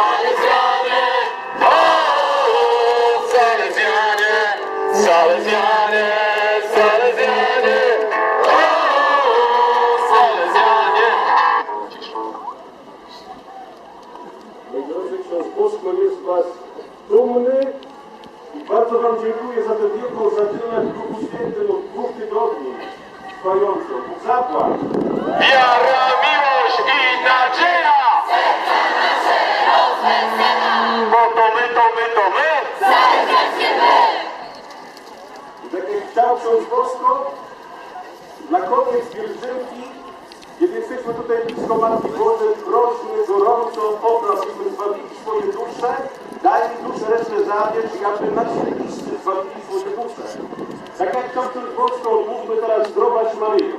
Salezjanie, o, Salezjanie, Salezjanie, Salezjanie, o. Mój Bosko jest Was dumny i bardzo Wam dziękuję za tę wielką zadymę w Duchu Świętym od dwóch tygodni trwającą. I tak chciał ksiądz Bosko, na koniec pielgrzymki, kiedy jesteśmy tutaj blisko Matki Bożej, prośmy gorąco o nas, byśmy zbawili swoje dusze, daj mi duszę resztę zabierz, i aby nasi bliscy zbawili swoje dusze. Tak jak ksiądz Bosko, odmówmy teraz zdrowaś Maryjo.